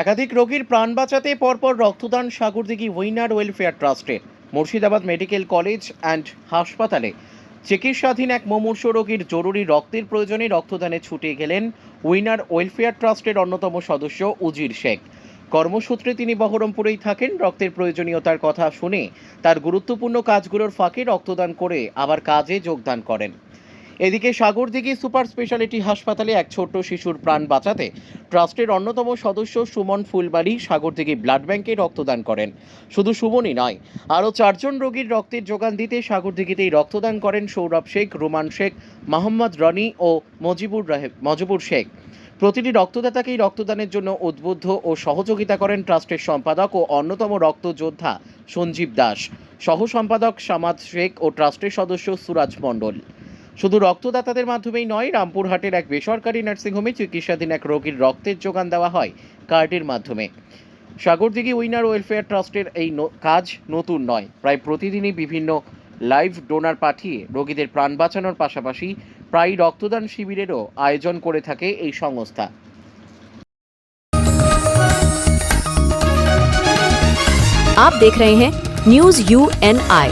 একাধিক রোগীর প্রাণ বাঁচাতে পরপর রক্তদান সাগরদিঘি উইনার ওয়েলফেয়ার ট্রাস্টে, মুর্শিদাবাদ মেডিকেল কলেজ অ্যান্ড হাসপাতালে। চিকিৎসাধীন এক মুমূর্ষ রোগীর জরুরি রক্তের প্রয়োজনে রক্তদানে ছুটে গেলেন উইনার ওয়েলফেয়ার ট্রাস্টের অন্যতম সদস্য উজির শেখ। কর্মসূত্রে তিনি বহরমপুরেই থাকেন। রক্তের প্রয়োজনীয়তার কথা শুনে তার গুরুত্বপূর্ণ কাজগুলোর ফাঁকে রক্তদান করে আবার কাজে যোগদান করেন। এদিকে সাগরদিঘি সুপার স্পেশালিটি হাসপাতালে এক ছোট্ট শিশুর প্রাণ বাঁচাতে ট্রাস্টের অন্যতম সদস্য সুমন ফুলবাড়ি সাগরদিঘি ব্লাড ব্যাংকে রক্তদান করেন। শুধু সুমনই নয়, আরও চারজন রোগীর রক্তের যোগান দিতে সাগরদিঘিতেই রক্তদান করেন সৌরভ শেখ, রোমান শেখ, মোহাম্মদ রনি ও মজিবুর রাহে মজিবুর শেখ। প্রতিটি রক্তদাতাকেই রক্তদানের জন্য উদ্বুদ্ধ ও সহযোগিতা করেন ট্রাস্টের সম্পাদক ও অন্যতম রক্তযোদ্ধা সঞ্জীব দাস। সহ সম্পাদক সামাদ শেখ ও ট্রাস্টের সদস্য সুরাজ মণ্ডল। শুধু রক্তদাতাদের মাধ্যমেই নয় রামপুরহাটের এক বেসরকারি নার্সিংহোমে চিকিৎসাধীন এক রোগীর রক্তের যোগান দেওয়া হয় কার্ডের মাধ্যমে সাগরদিঘি উইনার ওয়েলফেয়ার ট্রাস্টের এই ন- কাজ নতুন নয় প্রায় প্রতিদিনই বিভিন্ন লাইভ ডোনার পাঠিয়ে রোগীদের প্রাণ বাঁচানোর পাশাপাশি প্রায় রক্তদান শিবিরেরও আয়োজন করে থাকে এই সংস্থা आप देख रहे हैं न्यूज यू एन आई